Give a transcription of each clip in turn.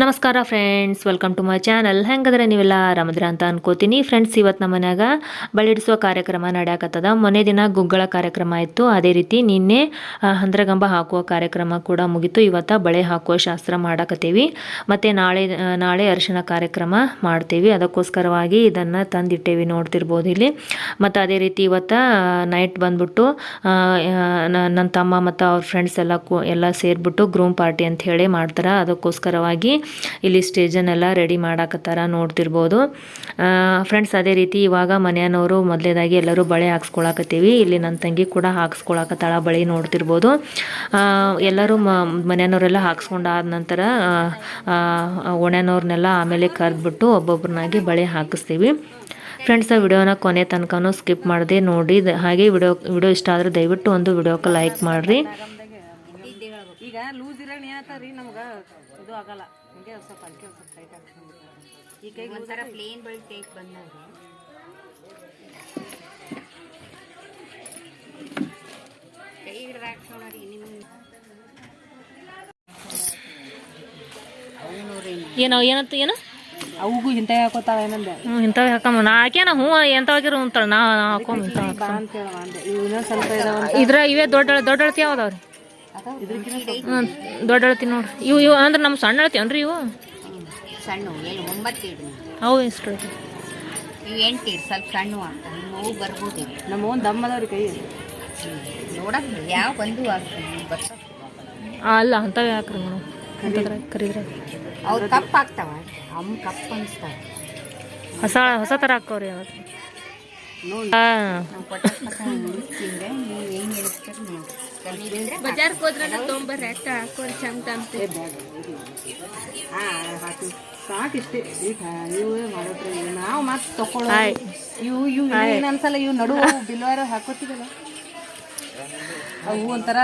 ನಮಸ್ಕಾರ friends welcome to my channel ಹೆಂಗದ್ರೆ ನೀವೆಲ್ಲ ಆರಾಮದ್ರ ಅಂತ ಅನ್ಕೋತೀನಿ. ಫ್ರೆಂಡ್ಸ್ ಇವತ್ತು ನಮ್ಮ ಮನ್ಯಾಗ ಬಳಿಡಿಸುವ ಕಾರ್ಯಕ್ರಮ ನಡೆಯಕತ್ತದ. ಮೊನ್ನೆ ದಿನ ಗುಗ್ಗಳ ಕಾರ್ಯಕ್ರಮ ಇತ್ತು. ಅದೇ ರೀತಿ ನಿನ್ನೆ ಹಂದ್ರಗಂಬ ಹಾಕುವ ಕಾರ್ಯಕ್ರಮ ಕೂಡ ಮುಗೀತು. ಇವತ್ತು ಬಳೆ ಹಾಕುವ ಶಾಸ್ತ್ರ ಮಾಡಕತ್ತೀವಿ. ಮತ್ತು ನಾಳೆ ನಾಳೆ ಅರಿಶಿನ ಕಾರ್ಯಕ್ರಮ ಮಾಡ್ತೀವಿ. ಅದಕ್ಕೋಸ್ಕರವಾಗಿ ಇದನ್ನು ತಂದಿಟ್ಟೇವಿ ನೋಡ್ತಿರ್ಬೋದು ಇಲ್ಲಿ. ಮತ್ತು ಅದೇ ರೀತಿ ಇವತ್ತು ನೈಟ್ ಬಂದ್ಬಿಟ್ಟು ನನ್ನ ತಮ್ಮ ಮತ್ತು ಅವ್ರ ಫ್ರೆಂಡ್ಸ್ ಎಲ್ಲ ಕೂ, ಎಲ್ಲ ಸೇರಿಬಿಟ್ಟು ಗ್ರೂಮ್ ಪಾರ್ಟಿ ಅಂತ ಹೇಳಿ ಮಾಡ್ತಾರೆ. ಅದಕ್ಕೋಸ್ಕರವಾಗಿ ಇಲ್ಲಿ ಸ್ಟೇಜನ್ನೆಲ್ಲ ರೆಡಿ ಮಾಡಾಕತ್ತಾರ ನೋಡ್ತಿರ್ಬೋದು. ಫ್ರೆಂಡ್ಸ್ ಅದೇ ರೀತಿ ಇವಾಗ ಮನೆಯವರು ಮೊದಲೇದಾಗಿ ಎಲ್ಲರೂ ಬಳೆ ಹಾಕ್ಸ್ಕೊಳಕತ್ತೀವಿ. ಇಲ್ಲಿ ನನ್ನ ತಂಗಿ ಕೂಡ ಹಾಕ್ಸ್ಕೊಳಕತ್ತಾಳ ಬಳೆ ನೋಡ್ತಿರ್ಬೋದು. ಎಲ್ಲರೂ ಮನೆಯವರೆಲ್ಲ ಹಾಕ್ಸ್ಕೊಂಡಾದ ನಂತರ ಒಣೆನವ್ರನ್ನೆಲ್ಲ ಆಮೇಲೆ ಕರೆದ್ಬಿಟ್ಟು ಒಬ್ಬೊಬ್ರನ್ನಾಗಿ ಬಳೆ ಹಾಕಿಸ್ತೀವಿ. ಫ್ರೆಂಡ್ಸ್ ಆ ವಿಡಿಯೋನ ಕೊನೆ ತನಕನೂ ಸ್ಕಿಪ್ ಮಾಡಿದೆ ನೋಡಿ. ಹಾಗೆ ವಿಡಿಯೋ ವಿಡಿಯೋ ಇಷ್ಟ ಆದರೆ ದಯವಿಟ್ಟು ಒಂದು ವಿಡಿಯೋಕ್ಕೆ ಲೈಕ್ ಮಾಡಿರಿ. ಈಗ ಲೂಸ್ ಇರೋಣ ನಮ್ಗೆ ಇದು ಆಗಲ್ಲ. ಸ್ವಲ್ಪ ಅದಕ್ಕೆ ಒಂದ್ ಸ್ವಲ್ಪ ಟೈಟ್ ಆಗ್ತದೆ ಈ ಕೈಗೆ ಒಂಥರ ಪ್ಲೇನ್ ಬಳಿ ಟೇಕ್ ಬಂದಾಗ ಕೈ ಹಿಡ್ದು ನಿಮ್ಮ ಏನೋ ಏನಂತ ಏನು? ಅವಗೂ ಇಂಥವೇ ಹಾಕೋತಾವ ಏನಂದೆ? ಹ್ಞೂ ಇಂಥವೇ ಹಾಕಮ್ಮ. ನಾ ಹಾಕ್ಯಾನ ಹ್ಞೂ ಎಂಥವಾಗಿರು ಅಂತಾಳೆ. ನಾ ಇದ್ರ ಇವೇ ದೊಡ್ಡ ದೊಡ್ಡ ಅಳತಿ ಯಾವ್ದಾವ್ರಿ ಹ್ಞೂ ದೊಡ್ಡ ಅಳತಿ ನೋಡ್ರಿ ಇವು ಇವು ಅಂದ್ರೆ ನಮ್ಮ ಸಣ್ಣ ಅಳತಿ ಅನ್ರಿ ಇವು? ಸಣ್ಣ ಒಂಬತ್ತು ಅವು ಎಷ್ಟು ಇವು ಎಂಟು ಸ್ವಲ್ಪ ಸಣ್ಣ ಅಂತ ನೋವು ಬರ್ಬೋದು. ನಮ್ಮ ಓನ್ ದಮ್ ಅದಾವ್ರಿ ಕೈ ನೋಡಕ್ ಯಾವ ಬಂದು ಅಲ್ಲ ಅಂಥವೇ ಹಾಕ್ರಿ ಮೇಡಮ್. ಅಂತಂದ್ರೆ ಕರಿದ್ರೆ? ಅವ್ರು ಕಪ್ ಆಗ್ತಾವ ಅಮ್ಮ ಕಪ್ ಅನಿಸ್ತಾವ. ಹೊಸ ಹೊಸ ಥರ ಹಾಕವ್ರಿ ಯಾವತ್ತು ನೋಡಿ ಹಾಂ ತೊಂಬರ್ ಕೊಟ್ಟ ಮುಗಿಸ್ತಿದ್ರೆ ನೀವು ಅಂತ ಸಾಕಿಷ್ಟೇ. ಇವು ನಾವು ಮತ್ತೆ ತಕೊಳ್ಳೋ ಇವು ಇವು ಏನು ಅನ್ಸಲ್ಲ ಇವು ನಡು ಬಿಲ್ವಾರ ಹಾಕೋತಿದಲ್ಲ ಅವು ಒಂಥರ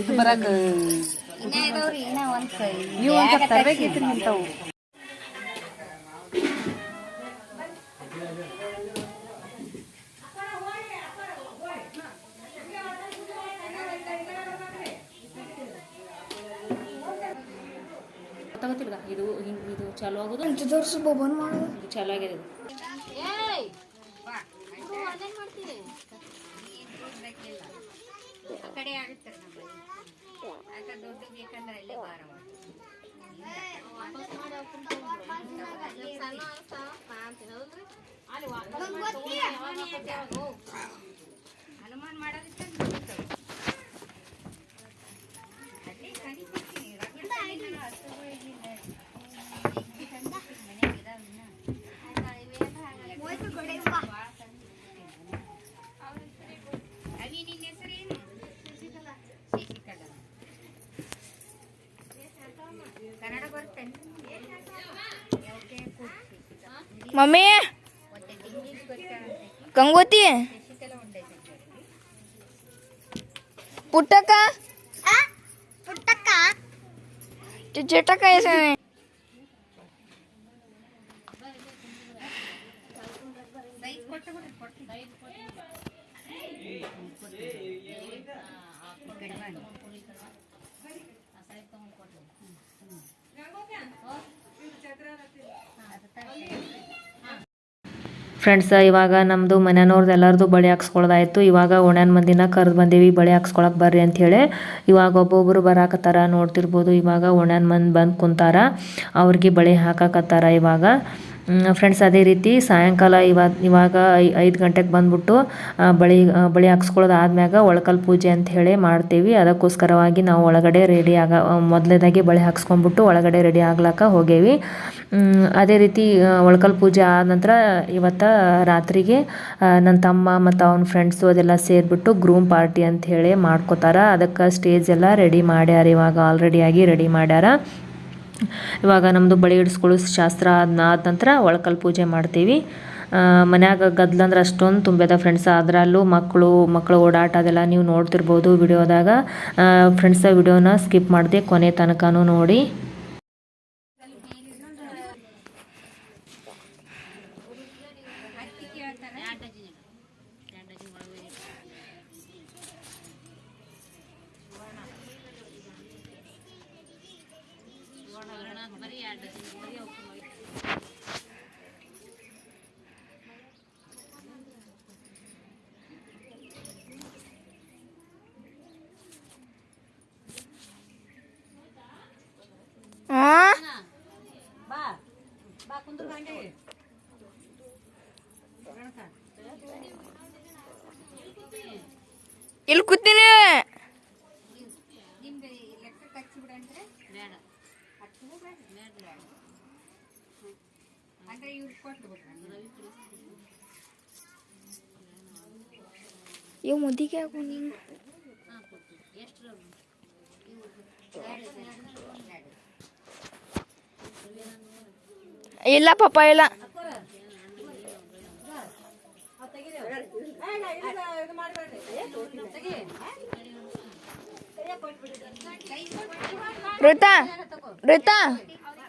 ಇದು ಬರಕ್ಕೆ ಇವು ಒಂಥರ ತರಬೇಕಿತ್ತು ಇಂಥವು. ಗೊತ್ತಾಗತ್ತಿಲ್ಲ ಇದು ಹಿಂಗೆ ಇದು ಚಲೋ ಆಗೋದು? ಇದು ಚಾಲು ಆಗಿದೆ. ಅಲ್ಲೇ ಮಮ್ಮಿ ಮತ್ತೆ ಇಂಗ್ಲೀಷ್ ಗೊತ್ತಾಗುತ್ತೆ ಗಂಗೋತಿ ಶಶಿಕಲಾ ಉಂಡೈತೆ ಪುಟ್ಟಕ್ಕ ಪುಟ್ಟಕ್ಕ ಚಿಟ್ಟಕ್ಕ ಹೆಸರು ಸೈಜ್ ಕೊಟ್ಟು ಫ್ರೆಂಡ್ಸ್ ಇವಾಗ ನಮ್ಮದು ಮನೆಯವ್ರದ್ದು ಎಲ್ಲರದು ಬಳೆ ಹಾಕ್ಸ್ಕೊಳ್ದಾಯ್ತು. ಇವಾಗ ಒಣ್ಯಾನ್ ಮಂದಿನ ಕರೆದು ಬಂದೀವಿ, ಬಳೆ ಹಾಕ್ಸ್ಕೊಳಕ್ಕೆ ಬರ್ರಿ ಅಂಥೇಳಿ ಇವಾಗ ಒಬ್ಬೊಬ್ಬರು ಬರಾಕತ್ತಾರ, ನೋಡ್ತಿರ್ಬೋದು ಇವಾಗ ಒಣ್ಯಾನ್ ಮಂದಿ ಬಂದು ಕುಂತಾರ. ಅವ್ರಿಗೆ ಬಳೆ ಹಾಕಾಕತ್ತಾರ ಇವಾಗ. ಫ್ರೆಂಡ್ಸ್ ಅದೇ ರೀತಿ ಸಾಯಂಕಾಲ ಇವಾಗ ಇವಾಗ ಐದು ಗಂಟೆಗೆ ಬಂದ್ಬಿಟ್ಟು ಬಳಿ ಬಳಿ ಹಾಕ್ಸ್ಕೊಳ್ಳೋದು ಆದ್ಮ್ಯಾಗ ಒಳಕಲ್ ಪೂಜೆ ಅಂತ ಹೇಳಿ ಮಾಡ್ತೀವಿ. ಅದಕ್ಕೋಸ್ಕರವಾಗಿ ನಾವು ಒಳಗಡೆ ರೆಡಿ ಆಗ ಮೊದಲೇದಾಗಿ ಬಳೆ ಹಾಕ್ಸ್ಕೊಂಡ್ಬಿಟ್ಟು ಒಳಗಡೆ ರೆಡಿ ಆಗ್ಲಾಕ ಹೋಗೇವಿ. ಅದೇ ರೀತಿ ಒಳಕಲ್ ಪೂಜೆ ಆದ ನಂತರ ಇವತ್ತು ರಾತ್ರಿಗೆ ನನ್ನ ತಮ್ಮ ಮತ್ತು ಅವನ ಫ್ರೆಂಡ್ಸು ಅದೆಲ್ಲ ಸೇರಿಬಿಟ್ಟು ಗ್ರೂಮ್ ಪಾರ್ಟಿ ಅಂತ ಹೇಳಿ ಮಾಡ್ಕೋತಾರ. ಅದಕ್ಕೆ ಸ್ಟೇಜ್ ಎಲ್ಲ ರೆಡಿ ಮಾಡ್ಯಾರ, ಇವಾಗ ಆಲ್ರೆಡಿಯಾಗಿ ರೆಡಿ ಮಾಡ್ಯಾರ. ಇವಾಗ ನಮ್ಮದು ಬಳೆ ಇಡಿಸ್ಕೊಳ್ಳೋ ಶಾಸ್ತ್ರ ಆದ ನಂತರ ಒಳಕಲ್ ಪೂಜೆ ಮಾಡ್ತೀವಿ ಮನ್ಯಾಗ ಗದ್ಲಂದ್ರೆ ಅಷ್ಟೊಂದು ತುಂಬ್ಯದ ಫ್ರೆಂಡ್ಸ್ ಅದರಲ್ಲೂ ಮಕ್ಕಳು ಮಕ್ಕಳು ಓಡಾಟ ಅದೆಲ್ಲ ನೀವು ನೋಡ್ತಿರ್ಬೋದು ವಿಡಿಯೋದಾಗ ಫ್ರೆಂಡ್ಸ ವಿಡಿಯೋನ ಸ್ಕಿಪ್ ಮಾಡಿದೆ ಕೊನೆ ತನಕನೂ ನೋಡಿ నాకు మరీ యాడ్ మరీ ఒక Il coûte ಅಂದ್ರೆ ಇವ್ರು ಕೊಟ್ಟು ಇವ್ ಮುದಿಗೆ ಹಾಕೊಂಡು ಇಲ್ಲ ಪಾಪ ಇಲ್ಲ. ತೆಗಿ ರೋಹಿತ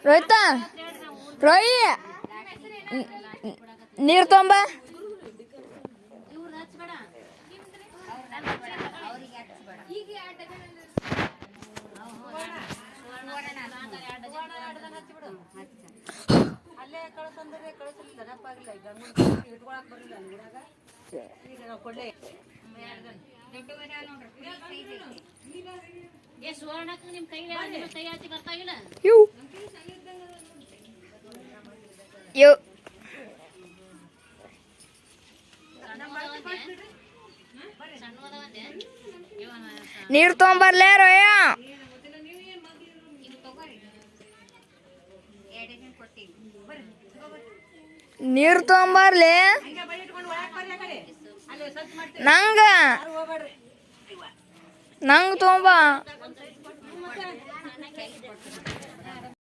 ರೋಹಿತ ರೈ ನೀರು ತೊಂಬ. ಕೊಡ್ಲೇ? ನೀರು ತೊಗೊಂಬರ್ಲೇ ರೋಯ. ನೀರು ನಂಗ. ಹಂಗೆ ನಂಗ್ ತೊಗೊಂಬ